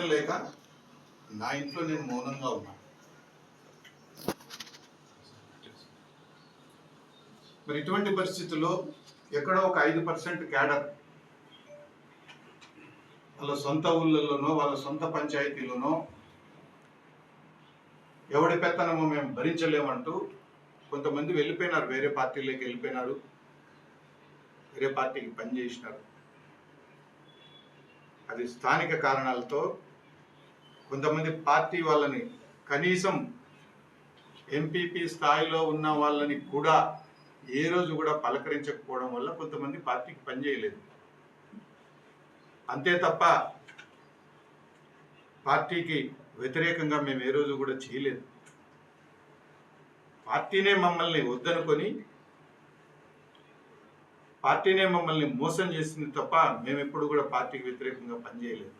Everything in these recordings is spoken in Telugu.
ఇష్టం లేక నా ఇంట్లో నేను మౌనంగా ఉన్నా. మరి ఇటువంటి పరిస్థితుల్లో ఎక్కడో ఒక ఐదు పర్సెంట్ క్యాడర్ వాళ్ళ సొంత ఊళ్ళలోనో వాళ్ళ సొంత పంచాయతీలోనో ఎవడి పెత్తనమో మేము భరించలేమంటూ కొంతమంది వెళ్ళిపోయినారు వేరే పార్టీలోకి వెళ్ళిపోయినారు వేరే పార్టీకి పనిచేసినారు అది స్థానిక కారణాలతో కొంతమంది పార్టీ వాళ్ళని కనీసం ఎంపీపీ స్థాయిలో ఉన్న వాళ్ళని కూడా ఏ రోజు కూడా పలకరించకపోవడం వల్ల కొంతమంది పార్టీకి పనిచేయలేదు అంతే తప్ప పార్టీకి వ్యతిరేకంగా మేము ఏ రోజు కూడా చేయలేదు. పార్టీనే మమ్మల్ని వద్దనుకొని పార్టీనే మమ్మల్ని మోసం చేసింది తప్ప మేము ఎప్పుడు కూడా పార్టీకి వ్యతిరేకంగా పనిచేయలేదు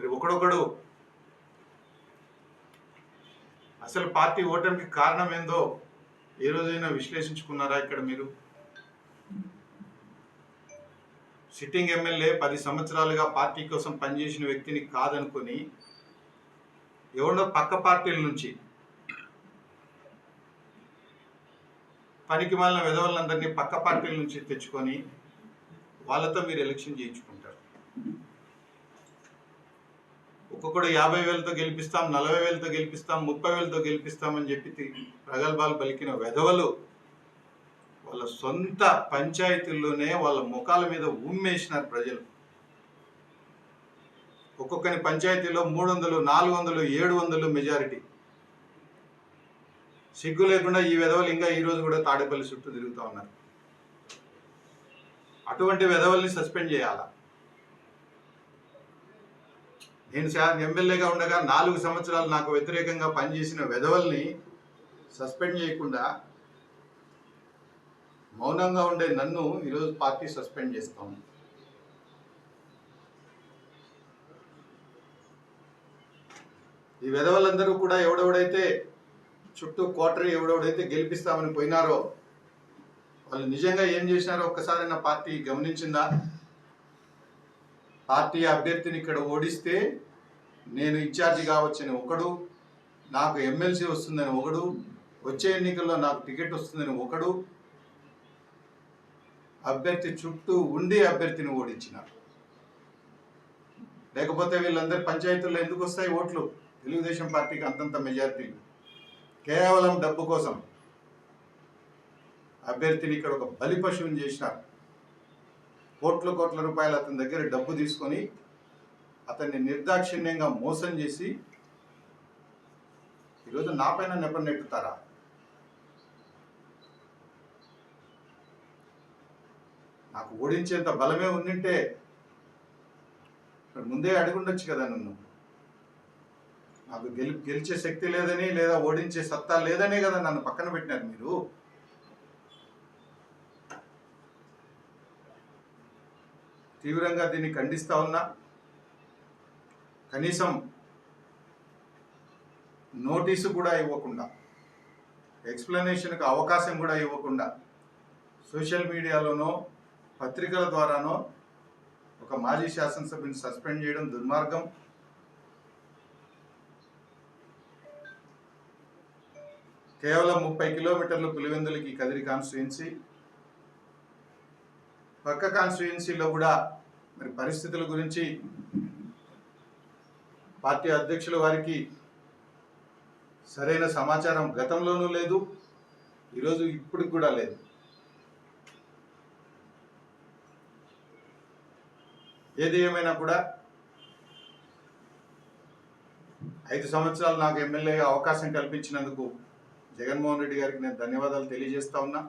మరి ఒకడొకడు. అసలు పార్టీ ఓటమికి కారణం ఏందో ఏ రోజైనా విశ్లేషించుకున్నారా ఇక్కడ మీరు? సిట్టింగ్ ఎమ్మెల్యే పది సంవత్సరాలుగా పార్టీ కోసం పనిచేసిన వ్యక్తిని కాదనుకొని ఎవడో పక్క పార్టీల నుంచి పనికి మాలిన విధవలందరినీ పక్క పార్టీల నుంచి తెచ్చుకొని వాళ్ళతో మీరు ఎలక్షన్ చేయించుకుంటారు. ఒక్కొక్కడు యాభై వేలతో గెలిపిస్తాం నలభై వేలతో గెలిపిస్తాం ముప్పై వేలతో గెలిపిస్తామని చెప్పి ప్రగల్భాలు పలికిన వెధవలు వాళ్ళ సొంత పంచాయతీల్లోనే వాళ్ళ ముఖాల మీద ఉమ్మేసినారు ప్రజలు. ఒక్కొక్కని పంచాయతీలో మూడు వందలు నాలుగు వందలు ఏడు వందలు మెజారిటీ. సిగ్గు లేకుండా ఈ విధవలు ఇంకా ఈరోజు కూడా తాడేపల్లి చుట్టూ తిరుగుతూ ఉన్నారు. అటువంటి వెధవల్ని సస్పెండ్ చేయాలా? నేను ఎమ్మెల్యేగా ఉండగా నాలుగు సంవత్సరాలు నాకు వ్యతిరేకంగా పనిచేసిన వెధవల్ని సస్పెండ్ చేయకుండా మౌనంగా ఉండే నన్ను ఈరోజు పార్టీ సస్పెండ్ చేస్తాం ఈ వెధవలందరూ కూడా ఎవడెవడైతే చుట్టూ కోటరీ ఎవడెవడైతే గెలిపిస్తామని పోయినారో వాళ్ళు నిజంగా ఏం చేసినారో ఒక్కసారి నా పార్టీ గమనించిందా? పార్టీ అభ్యర్థిని ఇక్కడ ఓడిస్తే నేను ఇన్ఛార్జి కావచ్చని ఒకడు నాకు ఎమ్మెల్సీ వస్తుందని ఒకడు వచ్చే ఎన్నికల్లో నాకు టికెట్ వస్తుందని ఒకడు అభ్యర్థి చుట్టూ ఉండి అభ్యర్థిని ఓడించినారు. లేకపోతే వీళ్ళందరి పంచాయతీల్లో ఎందుకు వస్తాయి ఓట్లు? తెలుగుదేశం పార్టీకి అంతంత మెజారిటీలు కేవలం డబ్బు కోసం అభ్యర్థిని ఇక్కడ ఒక బలి పశువుని చేసినారు. కోట్ల కోట్ల రూపాయలు అతని దగ్గర డబ్బు తీసుకొని అతన్ని నిర్దాక్షిణ్యంగా మోసం చేసి ఈరోజు నా పైన నెపం నాకు ఓడించేంత బలమే ఉండింటే ముందే అడుగుండొచ్చు కదా నన్ను. నాకు గెలి గెలిచే శక్తి లేదని లేదా ఓడించే సత్తా లేదనే కదా నన్ను పక్కన పెట్టినారు మీరు. తీవ్రంగా దీన్ని ఖండిస్తా ఉన్నా కనీసం నోటీసు కూడా ఇవ్వకుండా ఎక్స్ప్లెనేషన్కి అవకాశం కూడా ఇవ్వకుండా సోషల్ మీడియాలోనో పత్రికల ద్వారానో ఒక మాజీ శాసనసభ్యుని సస్పెండ్ చేయడం దుర్మార్గం. కేవలం ముప్పై కిలోమీటర్లు పులివెందులకి కదిరి కాన్స్టిట్యున్సీ పక్క కాన్స్టిట్యుయెన్సీలో కూడా మరి పరిస్థితుల గురించి పార్టీ అధ్యక్షుల వారికి సరైన సమాచారం గతంలోనూ లేదు ఈరోజు ఇప్పటికి కూడా లేదు. ఏది ఏమైనా కూడా ఐదు సంవత్సరాలు నాకు ఎమ్మెల్యేగా అవకాశం కల్పించినందుకు జగన్మోహన్ రెడ్డి గారికి నేను ధన్యవాదాలు తెలియజేస్తా ఉన్నా.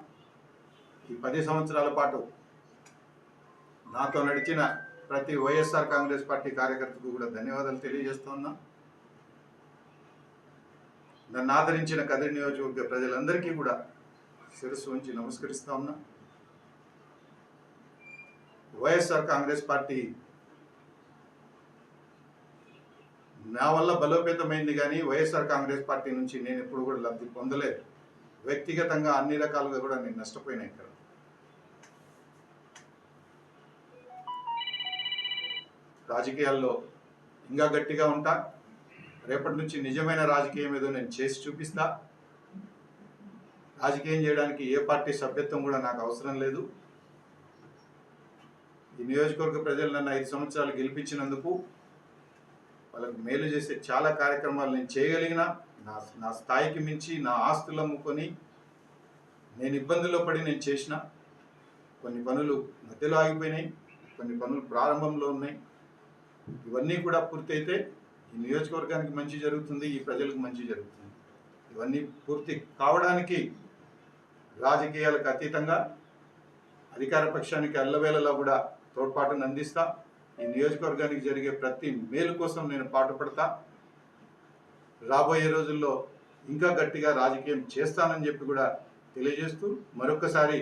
ఈ పది సంవత్సరాల పాటు నాతో నడిచిన ప్రతి వైఎస్ఆర్ కాంగ్రెస్ పార్టీ కార్యకర్తకు కూడా ధన్యవాదాలు తెలియజేస్తున్నాం. నన్ను ఆదరించిన కదిరి నియోజకవర్గ ప్రజలందరికీ కూడా శిరస్సు ఉంచి నమస్కరిస్తా ఉన్నా. వైఎస్ఆర్ కాంగ్రెస్ పార్టీ నా వల్ల బలోపేతమైంది కానీ వైఎస్ఆర్ కాంగ్రెస్ పార్టీ నుంచి నేను ఎప్పుడు కూడా లబ్ధి పొందలేదు. వ్యక్తిగతంగా అన్ని రకాలుగా కూడా నేను నష్టపోయినా ఇక్కడ. రాజకీయాల్లో ఇంకా గట్టిగా ఉంటా. రేపటి నుంచి నిజమైన రాజకీయం ఏదో నేను చేసి చూపిస్తా. రాజకీయం చేయడానికి ఏ పార్టీ సభ్యత్వం కూడా నాకు అవసరం లేదు. ఈ నియోజకవర్గ ప్రజలు నన్ను ఐదు సంవత్సరాలు గెలిపించినందుకు వాళ్ళకు మేలు చేసే చాలా కార్యక్రమాలు నేను చేయగలిగిన నా నా స్థాయికి మించి నా ఆస్తులు అమ్ముకొని నేను ఇబ్బందుల్లో పడి నేను చేసిన కొన్ని పనులు మధ్యలో ఆగిపోయినాయి. కొన్ని పనులు ప్రారంభంలో ఉన్నాయి. ఇవన్నీ కూడా పూర్తయితే ఈ నియోజకవర్గానికి మంచి జరుగుతుంది ఈ ప్రజలకు మంచి జరుగుతుంది. ఇవన్నీ పూర్తి కావడానికి రాజకీయాలకు అతీతంగా అధికార పక్షానికి అల్లవేళలా కూడా తోడ్పాటును అందిస్తా ఈ నియోజకవర్గానికి జరిగే ప్రతి మేలు కోసం నేను పాటుపడతా. రాబోయే రోజుల్లో ఇంకా గట్టిగా రాజకీయం చేస్తానని చెప్పి కూడా తెలియజేస్తూ మరొకసారి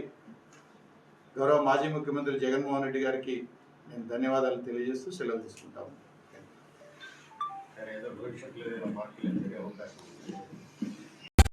గౌరవ మాజీ ముఖ్యమంత్రి జగన్మోహన్ రెడ్డి గారికి నేను ధన్యవాదాలు తెలియజేస్తూ సెలవు తీసుకుంటాము